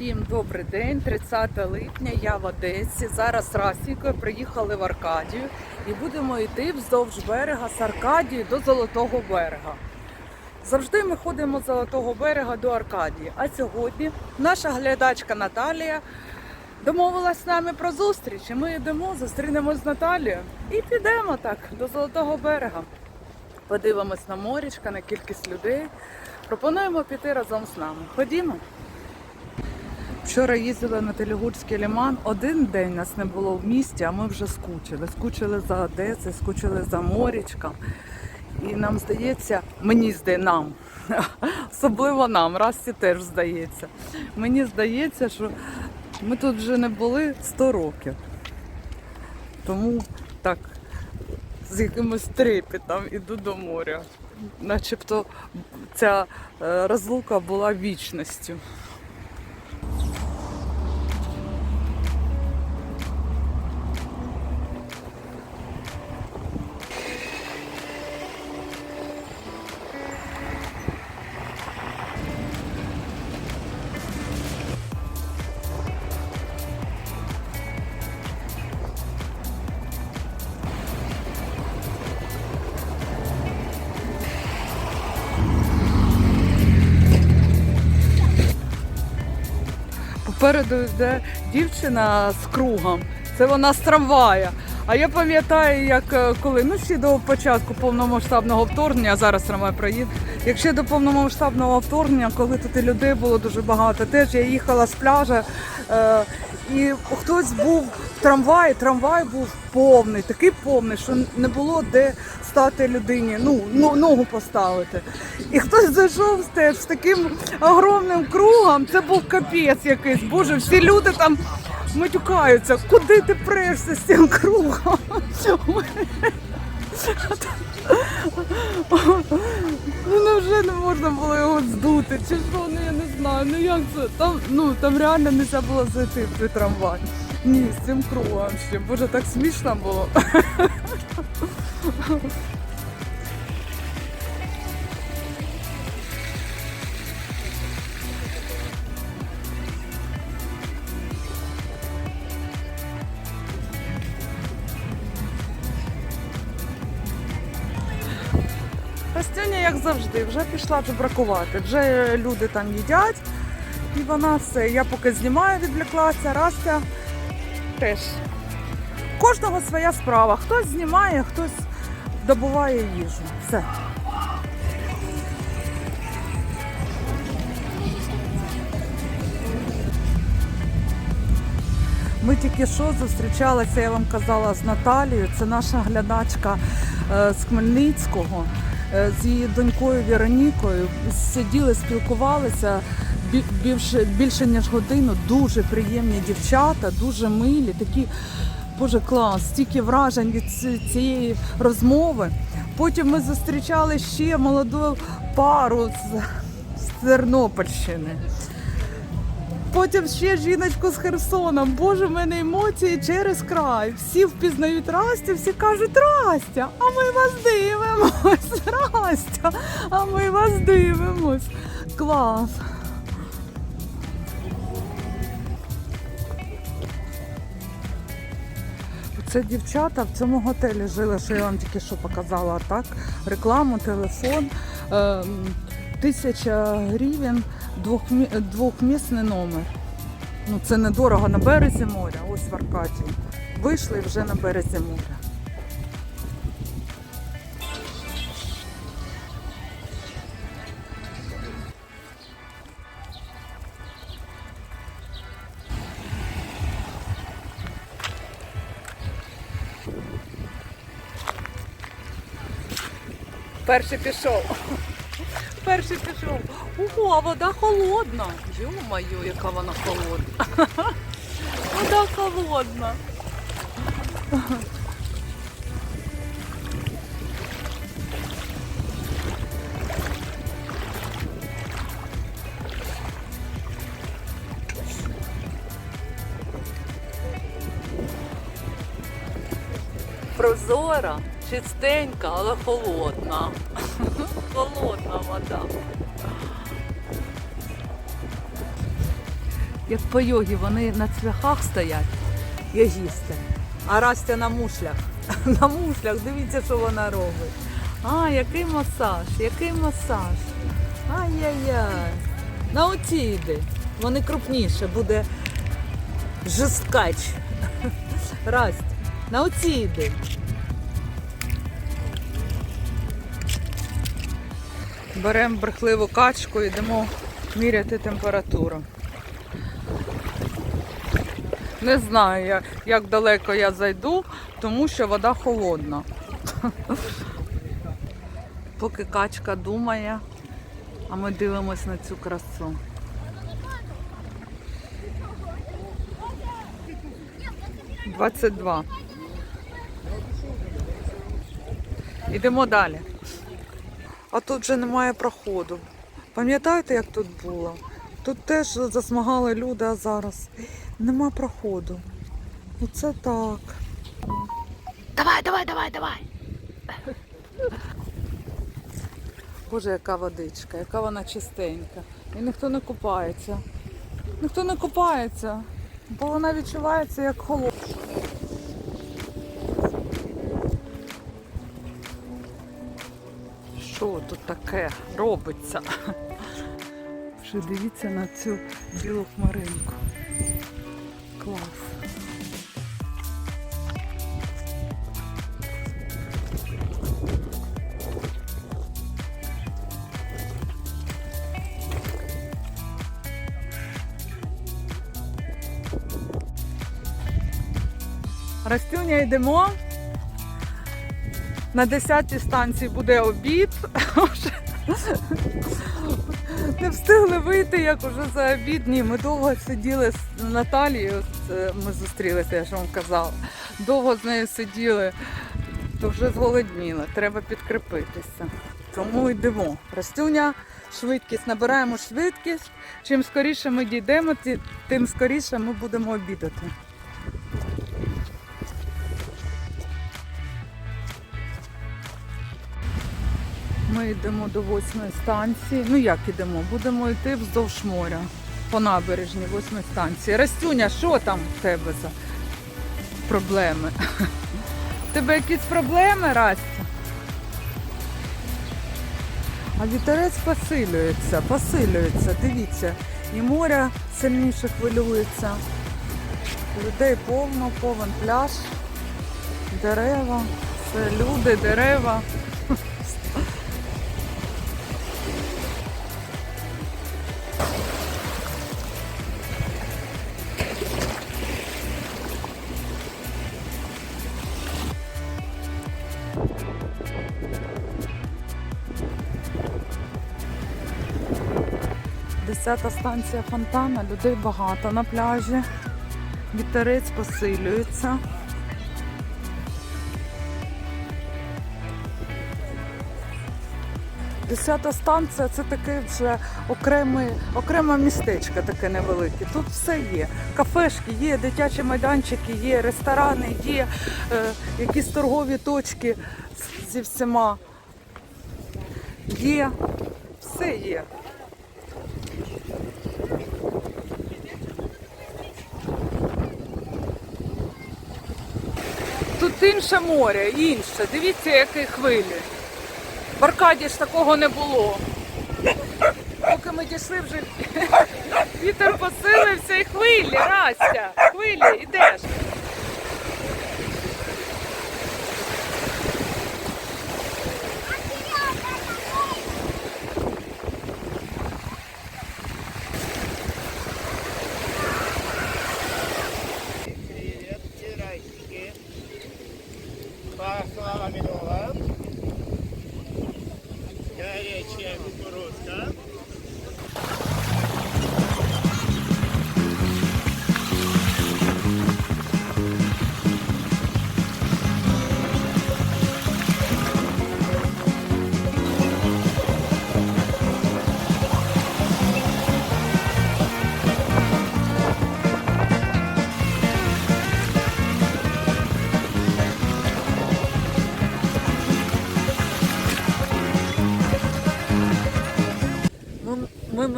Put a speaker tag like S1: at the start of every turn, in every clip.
S1: Всім добрий день, 30 липня, я в Одесі. Зараз з Расікою приїхали в Аркадію і будемо йти вздовж берега з Аркадії до Золотого берега. Завжди ми ходимо з Золотого берега до Аркадії. А сьогодні наша глядачка Наталія домовилась з нами про зустріч. І ми йдемо, зустрінемось з Наталією і підемо так до Золотого берега. Подивимось на морічка, на кількість людей. Пропонуємо піти разом з нами. Ходімо. Вчора їздили на Телегурський ліман. Один день нас не було в місті, а ми вже скучили. Скучили за Одесою, скучили за морічком. І нам здається, мені здається, нам, особливо нам, Расті теж здається. Мені здається, що ми тут вже не були 100 років. Тому так, з якимось трепетом іду до моря. Начебто ця е, розлука була вічністю. Попереду йде дівчина з кругом. Це вона з трамвая. А я пам'ятаю, як е, коли ну ще до початку повномасштабного вторгнення, зараз трамвай проїде. Як ще до повномасштабного вторгнення, коли тут і людей було дуже багато, теж я їхала з пляжа. Е, і хтось був в трамваї, трамвай був повний, такий повний, що не було де стати людині, ну, ну ногу поставити. І хтось зайшов з таким огромним кругом, це був капець якийсь. Боже, всі люди там матюкаються. Куди ти прешся з цим кругом? Ну вже не можна було його здути. Чи що, ну я не знаю. Ну як це? Там, ну, там реально не можна було зайти в трамвай. Ні, з цим кругом ще. Боже, так смішно було. Костюня, як завжди, вже пішла бракувати. Вже люди там їдять, і вона все. Я поки знімаю, відвлеклася, Растя теж. Кожного своя справа. Хтось знімає, хтось добуває їжу. Все. Ми тільки що зустрічалися, я вам казала, з Наталією. Це наша глядачка е, з Хмельницького е, з її донькою Веронікою. Сиділи, спілкувалися більше, більше ніж годину. Дуже приємні дівчата, дуже милі, такі. Боже, клас, стільки вражень від цієї розмови. Потім ми зустрічали ще молоду пару з, Тернопільщини. Потім ще жіночку з Херсоном. Боже, в мене емоції через край. Всі впізнають Растю, всі кажуть Растя, а ми вас дивимось. Растя, а ми вас дивимось. Клас. Це дівчата в цьому готелі жили, що я вам тільки що показала, так? Рекламу, телефон. Ем, Тисяча гривень двохмі- двохмісний номер. Ну це недорого на березі моря, ось в Аркадії. Вийшли вже на березі моря. Перший пішов. Перший пішов. Ого, а вода холодна. Йо-моє, яка вона холодна. Вода холодна. Прозора, чистенька, але холодна. Холодна вода. як пойоги, вони на цвяхах стоять, ягісти. А Растя на мушлях. На мушлях, дивіться, що вона робить. А, який масаж, який масаж. Ай-яй-яй. На оці йди. Вони крупніше, буде жесткач. Расть, на оці йди. Беремо брехливу качку і йдемо міряти температуру. Не знаю, як далеко я зайду, тому що вода холодна. Поки качка думає, а ми дивимось на цю красу. Двадцять два. Ідемо далі. А тут вже немає проходу. Пам'ятаєте, як тут було? Тут теж засмагали люди, а зараз нема проходу. Оце так.
S2: Давай, давай, давай, давай.
S1: Боже, яка водичка, яка вона чистенька. І ніхто не купається. Ніхто не купається, бо вона відчувається як холодна. Тут таке робиться? Вже дивіться на цю білу хмаринку. Клас. Растюня йдемо. На 10-й станції буде обід. Не встигли вийти, як уже за обід. Ні, ми довго сиділи з Наталією. Ми зустрілися, я ж вам казала. Довго з нею сиділи, то вже зголодніли. Треба підкріпитися. Тому йдемо. Растюня, швидкість, набираємо швидкість. Чим скоріше ми дійдемо, тим скоріше ми будемо обідати. Ми йдемо до восьмої станції. Ну як йдемо? Будемо йти вздовж моря по набережні восьмої станції. Растюня, що там в тебе за проблеми? Тебе якісь проблеми, Растя? А вітерець посилюється, посилюється, дивіться. І море сильніше хвилюється. Людей повно, повен пляж, дерева, все, люди, дерева. Десята станція фонтана, людей багато на пляжі. Вітерець посилюється. Десята станція це таке вже окреме, окреме містечко таке невелике. Тут все є. Кафешки є, дитячі майданчики є, ресторани є, е, якісь торгові точки зі всіма. Є, все є. Тут інше море, інше. Дивіться, які хвилі. В Аркаді ж такого не було. Поки ми дійшли вже вітер посилився і хвилі, Растя, хвилі, ідеш.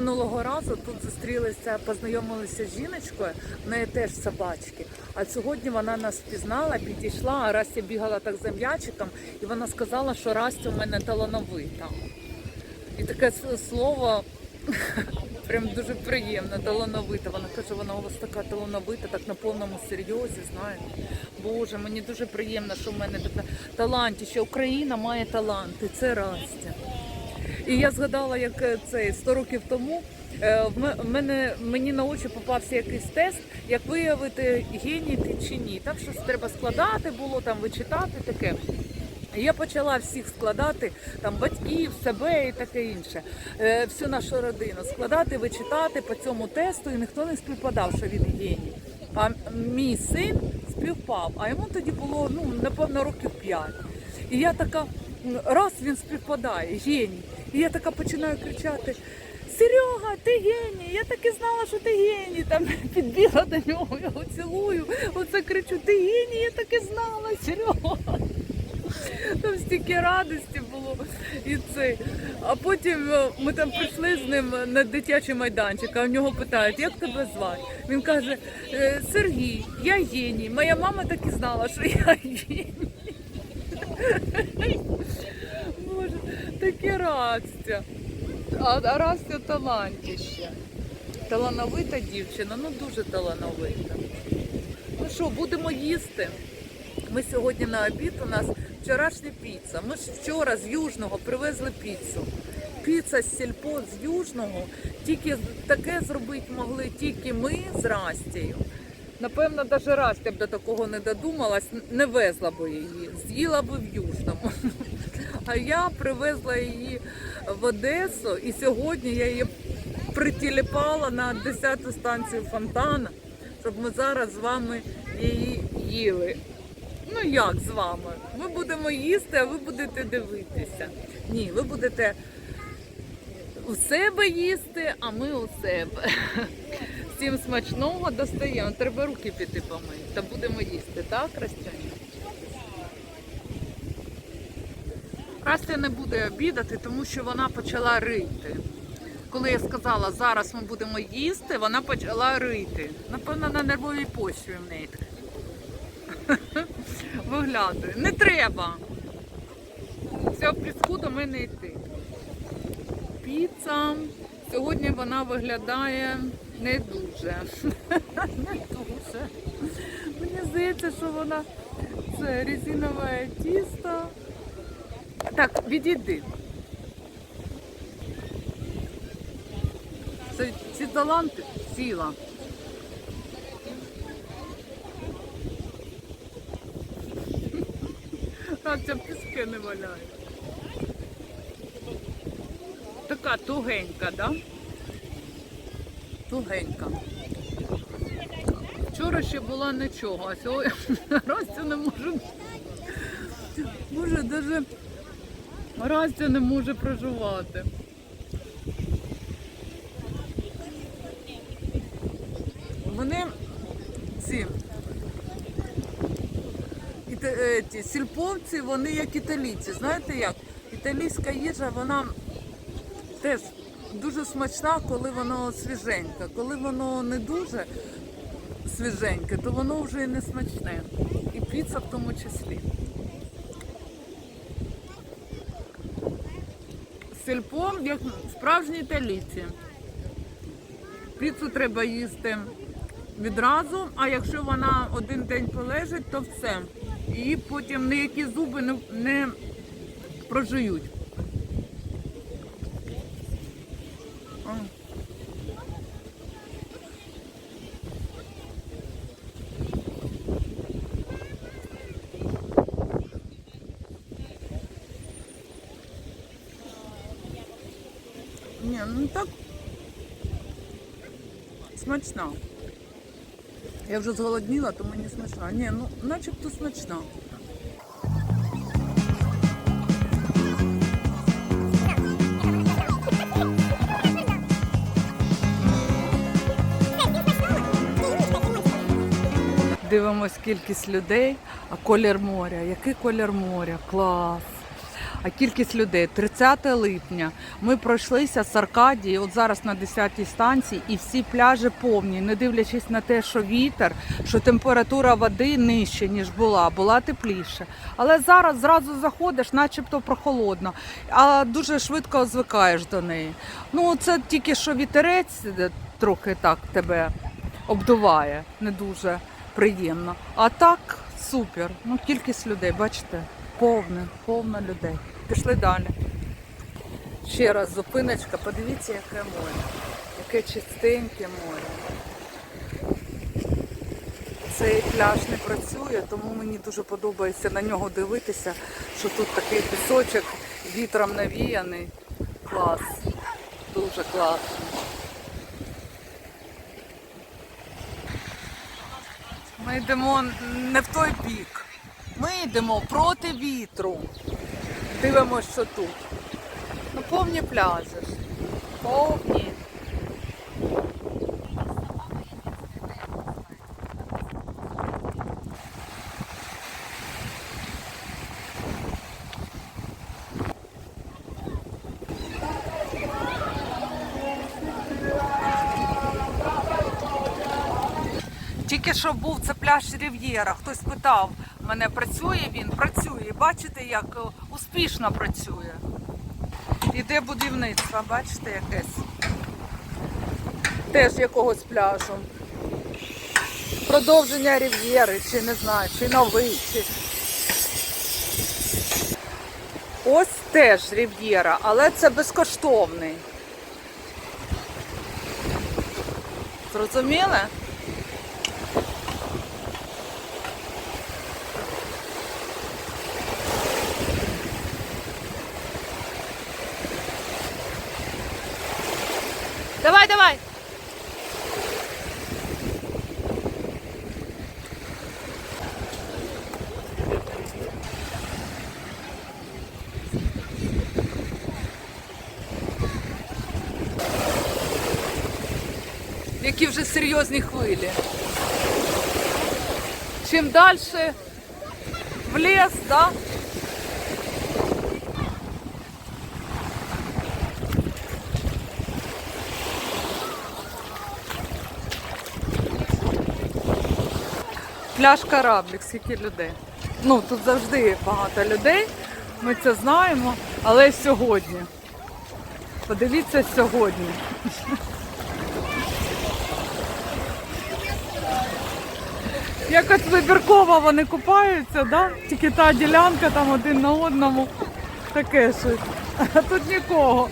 S1: Минулого разу тут зустрілися, познайомилися з жіночкою, в неї теж собачки. А сьогодні вона нас впізнала, підійшла, а Растя бігала так за м'ячиком, і вона сказала, що Растя у мене талановита. І таке слово прям дуже приємно, талановита. Вона каже, вона у вас така талановита, так на повному серйозі, знаєте. Боже, мені дуже приємно, що в мене така талант, що Україна має талант, і це Растя. І я згадала, як е, цей 100 років тому е, в мене мені на очі попався якийсь тест, як виявити геній ти чи ні. Там щось треба складати було, там вичитати таке. Я почала всіх складати, там батьків, себе і таке інше, е, всю нашу родину складати, вичитати по цьому тесту, і ніхто не співпадав, що він геній. А мій син співпав, а йому тоді було ну напевно років 5. І я така раз він співпадає, геній. І я така починаю кричати: Серега, ти геній! Я так і знала, що ти геній. Там підбігла до нього, його цілую. Оце кричу: ти геній, я так і знала, Серега. Там стільки радості було і це. А потім е, ми там прийшли з ним на дитячий майданчик, а в нього питають, як тебе звати? Він каже, «Е, Сергій, я геній. Моя мама так і знала, що я геній. Таке Растя. А Растя талантіще. Талановита дівчина, ну дуже талановита. Ну що, будемо їсти. Ми сьогодні на обід у нас вчорашня піца. Ми ж вчора з Южного привезли піцу. Піца з сільпо з Южного. Тільки таке зробити могли тільки ми з Растією. Напевно, навіть Растя б до такого не додумалась, не везла би її, з'їла би в Южному. А я привезла її в Одесу, і сьогодні я її притіліпала на 10-ту станцію фонтана, щоб ми зараз з вами її їли. Ну як з вами? Ми будемо їсти, а ви будете дивитися. Ні, ви будете у себе їсти, а ми у себе. Всім смачного достаємо. Треба руки піти помити. Та будемо їсти, так, Растяня? Растя не буде обідати, тому що вона почала рити. Коли я сказала, зараз ми будемо їсти, вона почала рити. Напевно, на нервовій почві в неї виглядає. Не треба. В піску до мене йти. Піца. Сьогодні вона виглядає не дуже. Не дуже. Мені здається, що вона це резинове тісто. Так, відійди. Це ці таланти сіла. А ця піски не валяє. Така тугенька, да? Тугенька. Вчора ще була нічого, а сьогодні Растя не може. Боже, навіть Растя не може проживати. Вони ці е, ті, сільповці, вони як італійці. Знаєте як? Італійська їжа, вона теж дуже смачна, коли воно свіженьке. Коли воно не дуже свіженьке, то воно вже і не смачне. І піца в тому числі. Сільпо, як справжній таліці. Піцу треба їсти відразу, а якщо вона один день полежить, то все. І потім ніякі зуби не, не прожують. А. Ні, ну так смачна. Я вже зголодніла, то мені смачна. Ні, ну начебто смачна. Дивимось кількість людей, а колір моря. Який колір моря? Клас. А кількість людей 30 липня. Ми пройшлися з Аркадії, от зараз на 10-й станції, і всі пляжі повні, не дивлячись на те, що вітер, що температура води нижче, ніж була, була тепліше. Але зараз зразу заходиш, начебто прохолодно, а дуже швидко звикаєш до неї. Ну, це тільки що вітерець е, трохи так тебе обдуває, не дуже приємно. А так супер. Ну, кількість людей, бачите, повне, повно людей. Пішли далі. Ще раз зупиночка, подивіться, яке море, яке чистеньке море. Цей пляж не працює, тому мені дуже подобається на нього дивитися, що тут такий пісочок вітром навіяний. Клас. Дуже класно. Ми йдемо не в той бік. Ми йдемо проти вітру. Дивимося, що тут. Ну, повні пляжі. Повні. Тільки що був це пляж Рів'єра. Хтось питав мене, працює він? Працює. Бачите, як е, успішно працює. Іде будівництво, бачите, якесь. Теж якогось пляжу. Продовження Рів'єри, чи не знаю, чи новий, чи. Ось теж Рів'єра, але це безкоштовний. Зрозуміли?
S2: Давай, давай.
S1: Які вже серйозні хвилі. Чим далі в ліс, да? Пляж кораблік, скільки людей. Ну, тут завжди багато людей, ми це знаємо, але сьогодні. Подивіться сьогодні. Якось вибірково вони купаються, да? тільки та ділянка там один на одному. Таке щось. А тут нікого.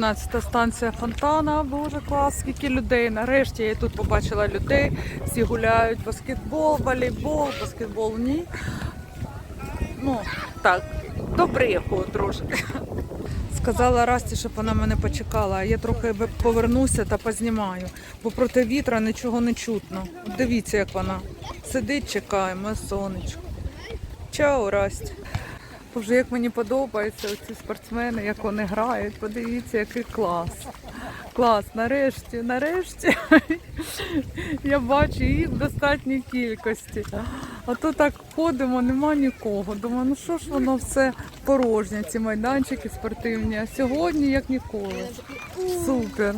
S1: Чотирнадцята станція Фонтана. Боже, клас, скільки людей. Нарешті я тут побачила людей. Всі гуляють баскетбол, волейбол, баскетбол ні. Ну, так, добреху трошки. Сказала Расті, щоб вона мене почекала, а я трохи повернуся та познімаю, бо проти вітра нічого не чутно. Дивіться, як вона сидить, чекає, моє сонечко. Чао, Расті. Боже, як мені подобаються ці спортсмени, як вони грають. Подивіться, який клас. Клас, нарешті, нарешті. Я бачу їх в достатній кількості. А то так ходимо, нема нікого. Думаю, ну що ж воно все порожнє, ці майданчики спортивні. А сьогодні як ніколи. Супер.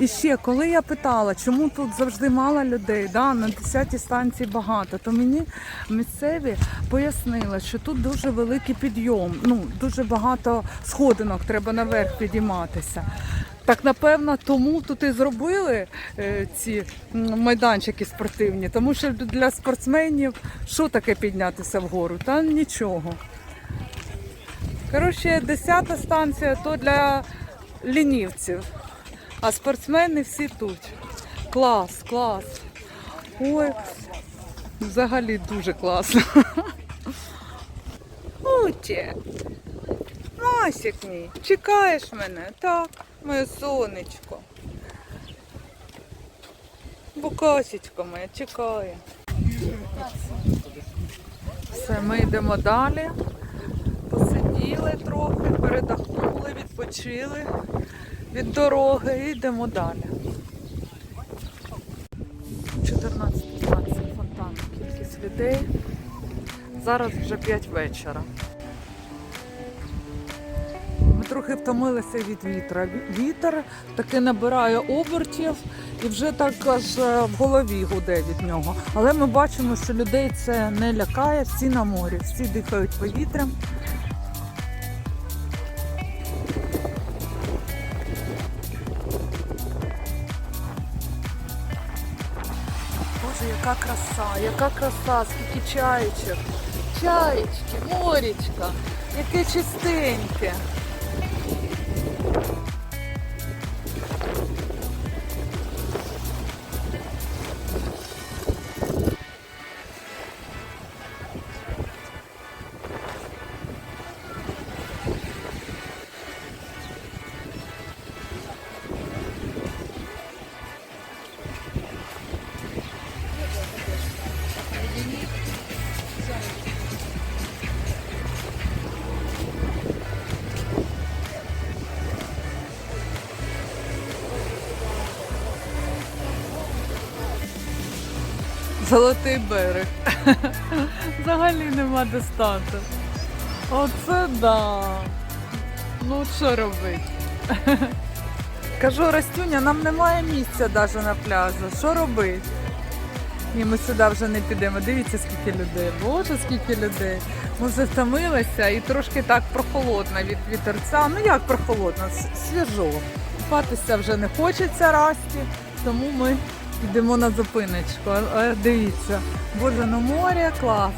S1: І ще, коли я питала, чому тут завжди мало людей, да, на 10-й станції багато, то мені місцеві пояснили, що тут дуже великий підйом, ну дуже багато сходинок треба наверх підійматися. Так напевно, тому тут і зробили е, ці майданчики спортивні, тому що для спортсменів що таке піднятися вгору? Та нічого. Коротше, 10 станція то для лінівців, а спортсмени всі тут. Клас, клас. Ой, взагалі дуже класно. Уче, Масік мій, чекаєш мене? Так, моє сонечко. Букасічко моє чекає. Все, ми йдемо далі. Посиділи трохи, передохнули, відпочили від дороги і йдемо далі. 14-15 фонтан, кількість людей. Зараз вже 5 вечора. Ми трохи втомилися від вітра. Вітер таки набирає обертів і вже так аж е, в голові гуде від нього. Але ми бачимо, що людей це не лякає, всі на морі, всі дихають повітрям. Яка краса, яка краса, скільки чаєчок. Чаєчки, морічка, яке чистеньке. Золотий берег. Взагалі нема де стати. Оце да. Ну що робити? Кажу, Растюня, нам немає місця навіть на пляжу. Що робити? Ні, ми сюди вже не підемо. Дивіться, скільки людей. Боже, скільки людей. Ми втомилися і трошки так прохолодно від вітерця. Ну як прохолодно? Свіжо. Купатися вже не хочеться Расті, тому ми йдемо на зупиночку. Дивіться, боже, ну море клас.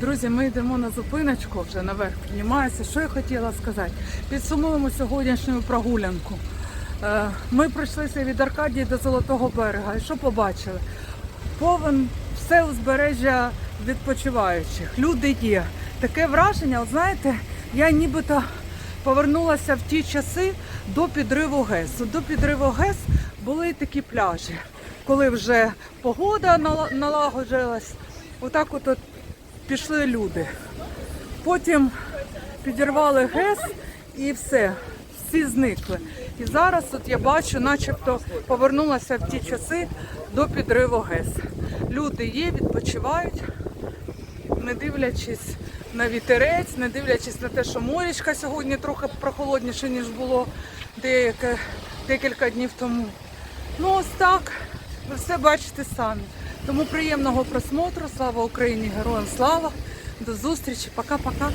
S1: Друзі, ми йдемо на зупиночку, вже наверх піднімається. Що я хотіла сказати? Підсумуємо сьогоднішню прогулянку. Е, Ми пройшлися від Аркадії до Золотого берега. І що побачили? Повен все узбережжя відпочиваючих. Люди є. Таке враження, от знаєте, я нібито повернулася в ті часи до підриву ГЕС. До підриву ГЕС були такі пляжі, коли вже погода нала- налагоджувалась. Отак от, от пішли люди. Потім підірвали ГЕС і все, всі зникли. І зараз от я бачу, начебто повернулася в ті часи до підриву ГЕС. Люди є, відпочивають, не дивлячись на вітерець, не дивлячись на те, що морічка сьогодні трохи прохолодніше, ніж було деяке, декілька днів тому. Ну ось так, ви все бачите самі. Тому приємного просмотру. Слава Україні! Героям слава! До зустрічі! Пока-пока!